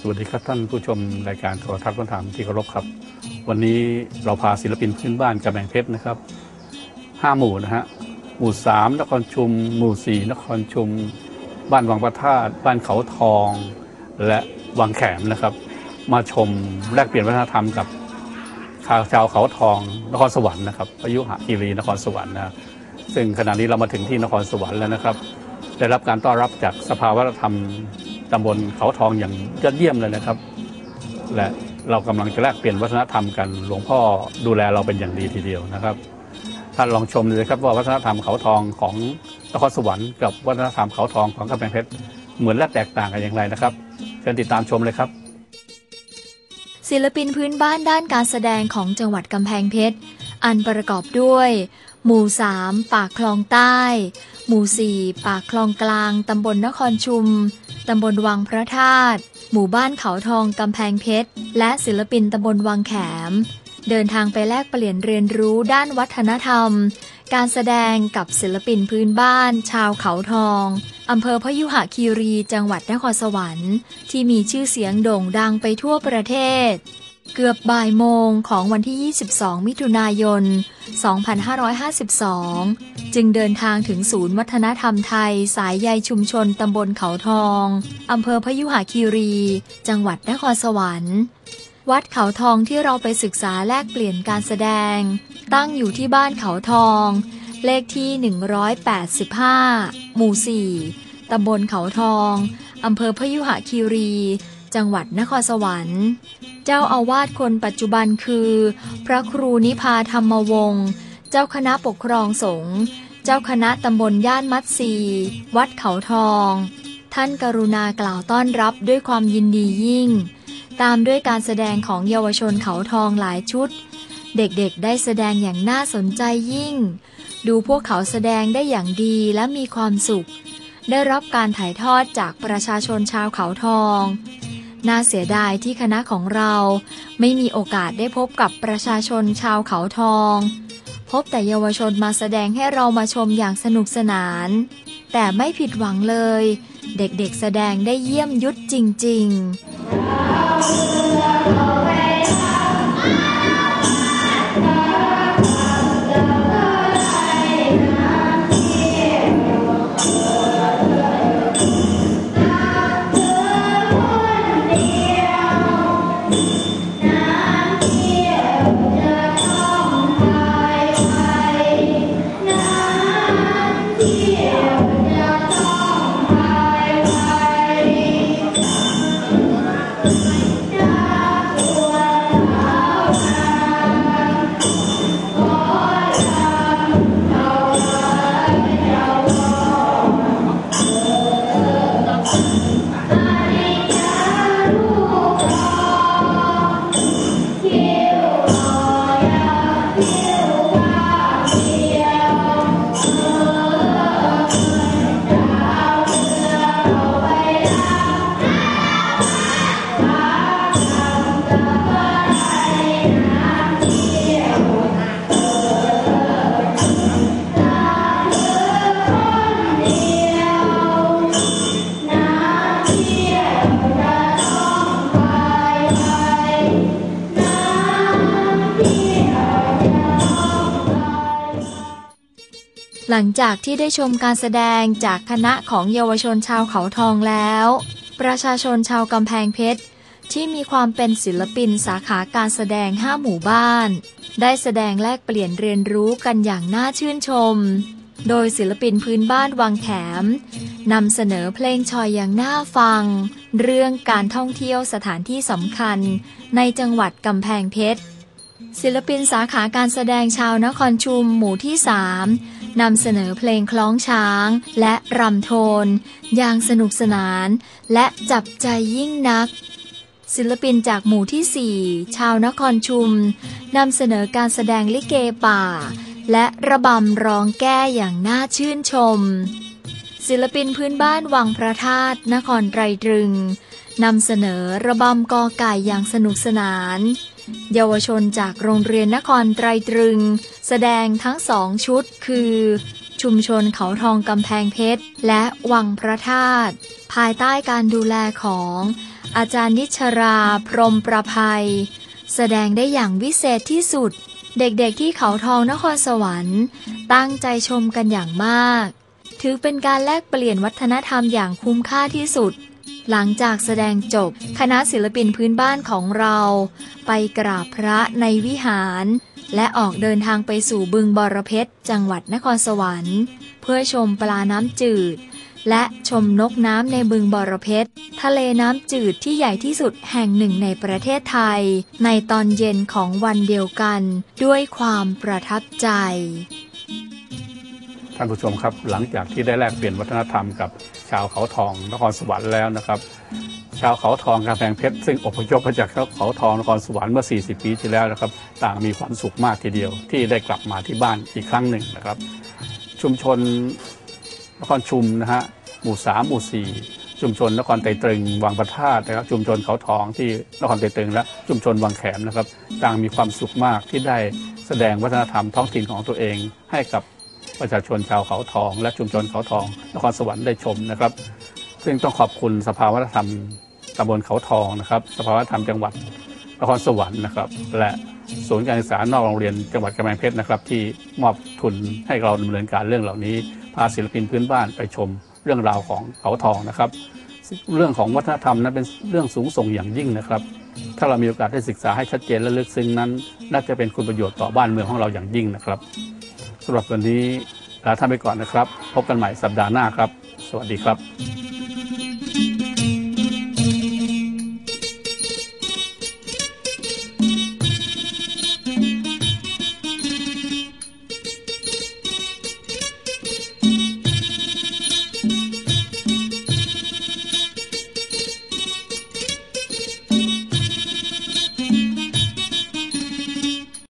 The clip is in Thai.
สวัสดีครับท่านผู้ชมรายการโทรทัศน์พันธามที่เคารพครับ วันนี้เราพาศิลปินพื้นบ้านกำแพงเพชรนะครับห้าหมู่นะฮะหมู่สามนครชุม หมู่สี่นครชุม บ้านวังประทาตบ้านเขาทอง และวังแขมนะครับ มาชมแลกเปลี่ยนวัฒนธรรมกับชาวเขาทองนครสวรรค์นะครับพยุหคีรีนครสวรรค์นะซึ่งขณะนี้เรามาถึงที่นครสวรรค์แล้วนะครับ ได้รับการต้อนรับจากสภาวัฒนธรรม ตำบลเขาทองอย่างยอดเยี่ยมเลยนะครับ และเรากำลังจะแลกเปลี่ยนวัฒนธรรมกันหลวงพ่อดูแลเราเป็นอย่างดีทีเดียวนะครับท่านลองชมเลยครับว่าวัฒนธรรมเขาทองของนครสวรรค์กับวัฒนธรรมเขาทองของกำแพงเพชรเหมือนและแตกต่างกันอย่างไรนะครับเชิญติดตามชมเลยครับ ศิลปินพื้นบ้านด้านการแสดงของจังหวัดกำแพงเพชรอันประกอบด้วย หมู่สามปากคลองใต้ หมู่สี่ปากคลองกลาง ตำบลนครชุม ตำบลวังพระธาตุ หมู่บ้านเขาทองกำแพงเพชร และศิลปินตำบลวังแขม เดินทางไปแลกเปลี่ยนเรียนรู้ด้านวัฒนธรรม การแสดงกับศิลปินพื้นบ้าน ชาวเขาทองอำเภอพยุหคีรีจังหวัดนครสวรรค์ ที่มีชื่อเสียงโด่งดังไปทั่วประเทศ เกือบบ่ายโมงของวันที่ 22 มิถุนายน 2552 จึงเดินทางถึงศูนย์วัฒนธรรมไทย สายใยชุมชนตำบลเขาทอง อำเภอพยุหคีรี จังหวัดนครสวรรค์ วัดเขาทองที่เราไปศึกษาแลกเปลี่ยนการแสดง ตั้งอยู่ที่บ้านเขาทอง เลขที่ 185 หมู่ 4ตำบลเขาทอง อำเภอพยุหคีรี จังหวัดนครสวรรค์ เจ้าอาวาสคนปัจจุบันคือ พระครูนิพาธรรมวงศ์ เจ้าคณะปกครองสงฆ์ เจ้าคณะตำบลย่านมัดซี วัดเขาทอง ท่านกรุณากล่าวต้อนรับด้วยความยินดียิ่ง ตามด้วยการแสดงของเยาวชนเขาทองหลายชุด เด็กๆได้แสดงอย่างน่าสนใจยิ่ง ดูพวกเขาแสดงได้อย่างดีและมีความสุขได้รับการถ่ายทอดจากประชาชนชาวเขาทอง น่าเสียดายที่คณะของเรา ไม่มีโอกาสได้พบกับประชาชนชาวเขาทอง พบแต่เยาวชนมาแสดงให้เรามาชมอย่างสนุกสนาน แต่ไม่ผิดหวังเลย เด็กๆแสดงได้เยี่ยมยุดจริง ๆ หลังจากที่ได้ชมการแสดงจากคณะของเยาวชนชาวเขาทองแล้ว ประชาชนชาวกำแพงเพชร ที่มีความเป็นศิลปินสาขาการแสดงห้าหมู่บ้าน ได้แสดงแลกเปลี่ยนเรียนรู้กันอย่างน่าชื่นชม โดยศิลปินพื้นบ้านวังแขมนำเสนอเพลงชอยอย่างน่าฟัง เรื่องการท่องเที่ยวสถานที่สำคัญ ในจังหวัดกำแพงเพชรศิลปินสาขาการแสดงชาวนครชุมหมู่ที่สาม นำเสนอเพลงคล้องช้างและรำโทน อย่างสนุกสนานและจับใจยิ่งนัก ศิลปินจากหมู่ที่ 4 ชาวนครชุมนำเสนอการแสดงลิเกป่า และระบำร้องแก้อย่างน่าชื่นชม ศิลปินพื้นบ้านวังพระธาตุนครไตรตรึงนำเสนอระบำกอไก่อย่างสนุกสนาน เยาวชนจากโรงเรียนนครไตรตรึง แสดงทั้งสองชุดคือ ชุมชนเขาทองกำแพงเพชร และวังพระธาตุภายใต้การดูแลของ อาจารย์นิชราพรมประภัย แสดงได้อย่างวิเศษที่สุด เด็กๆที่เขาทองนครสวรรค์ ตั้งใจชมกันอย่างมาก ถือเป็นการแลกเปลี่ยนวัฒนธรรมอย่างคุ้มค่าที่สุด หลังจากแสดงจบ คณะศิลปินพื้นบ้านของเรา ไปกราบพระในวิหาร และออกเดินทางไปสู่บึงบรเพชรจังหวัดนครสวรรค์ เพื่อชมปลาน้ำจืด และชมนกน้ำในบึงบรเพชรทะเลน้ำจืดที่ใหญ่ที่สุดแห่งหนึ่งในประเทศไทย ในตอนเย็นของวันเดียวกัน ด้วยความประทับใจ ท่านผู้ชมครับ หลังจากที่ได้แลกเปลี่ยนวัฒนธรรมกับชาวเขาทองนครสวรรค์แล้วนะครับ ชาวเขาทองกำแพงเพชรซึ่งอพยพมาจากเขาทองนครสวรรค์เมื่อ 40 ปีที่แล้วนะครับ ต่างมีความสุขมากทีเดียว ที่ได้กลับมาที่บ้านอีกครั้งหนึ่งนะครับ ชุมชนนครชุมนะฮะหมู่สามหมู่สี่ชุมชนนครไตรตรึงวังประทาดนะครับ ชุมชนเขาทองที่นครไตรตรึงและชุมชนวังแขมนะครับ ต่างมีความสุขมากที่ได้แสดงวัฒนธรรมท้องถิ่นของตัวเองให้กับ ประชาชนชาวเขาทอง และชุมชนเขาทองนครสวรรค์ได้ชมนะครับ ซึ่งต้องขอบคุณสภาวัฒนธรรมตำบลเขาทองนะครับ สภาวัฒนธรรมจังหวัดนครสวรรค์นะครับ และศูนย์การศึกษานอกโรงเรียนจังหวัดกำแพงเพชรนะครับ ที่มอบทุนให้เราดำเนินการเรื่องเหล่านี้ พาศิลปินพื้นบ้านไปชมเรื่องราวของเขาทองนะครับ เรื่องของวัฒนธรรมนั้นเป็นเรื่องสูงส่งอย่างยิ่งนะครับ ถ้าเรามีโอกาสได้ศึกษาให้ชัดเจนและลึกซึ้งนั้น น่าจะเป็นคุณประโยชน์ต่อบ้านเมืองของเราอย่างยิ่งนะครับ สำหรับวันนี้ลาท่านไปก่อนนะครับ พบกันใหม่สัปดาห์หน้าครับ สวัสดีครับ